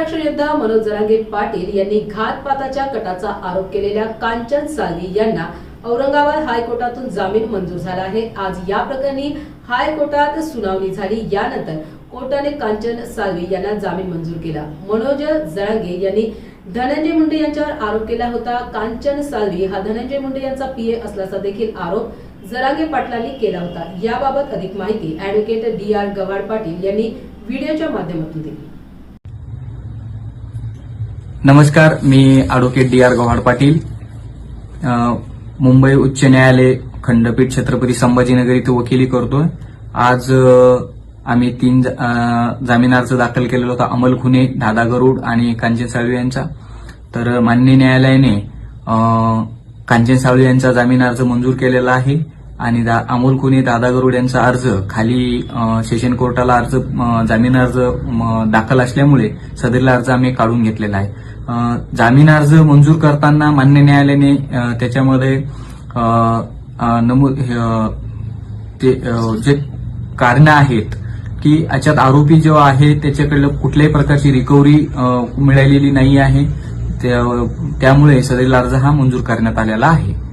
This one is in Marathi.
आरक्षण योद्धा मनोज जरांगे पाटील यांनी घातपाताच्या कटाचा आरोप केलेल्या कांचन सालवी यांना औरंगाबाद हायकोर्टातून जामीन मंजूर झाला आहे. आज या प्रकरणी हायकोर्टात सुनावणी झाली. यानंतर कोर्टाने कांचन सालवी यांना जामीन मंजूर केला. मनोज जरांगे यांनी धनंजय मुंडे यांच्यावर आरोप केला होता. कांचन सालवी हा धनंजय मुंडे यांचा पीए असल्याचा देखील आरोप जरांगे पाटलांनी केला होता. याबाबत अधिक माहिती advocate D R Gawad Patil यांनी व्हिडिओच्या माध्यमातून दिली. नमस्कार मी advocate D R Gavhad Patil. Mumbai उच्च न्यायालय खंडपीठ छत्रपती संभाजीनगर इथे वकिली करतोय. आज आम्ही तीन जामीन अर्ज दाखल केलेला होता अमल खुने दादा गरुड आणि कांचन साळवे यांचा. तर माननीय न्यायालयाने कांचन साळवे यांचा जामीन अर्ज मंजूर केलेला आहे. आणि दा- अमोल कुने दादा गरुड यांचा अर्ज खाली सेशन कोर्टाला अर्ज जामीन अर्ज म, दाखल असल्यामुळे सदरला अर्ज आम्ही काढून घेतलेला आहे. जामीन अर्ज मंजूर करताना मान्य न्यायालयाने त्याच्यामध्ये नमूद हे, ते जे कारण आहेत की याच्यात आरोपी जो आहे त्याच्याकडलं कुठल्याही प्रकारची रिकव्हरी मिळालेली नाही आहे. त्या- त्यामुळे सदरील अर्ज हा मंजूर करण्यात आलेला आहे.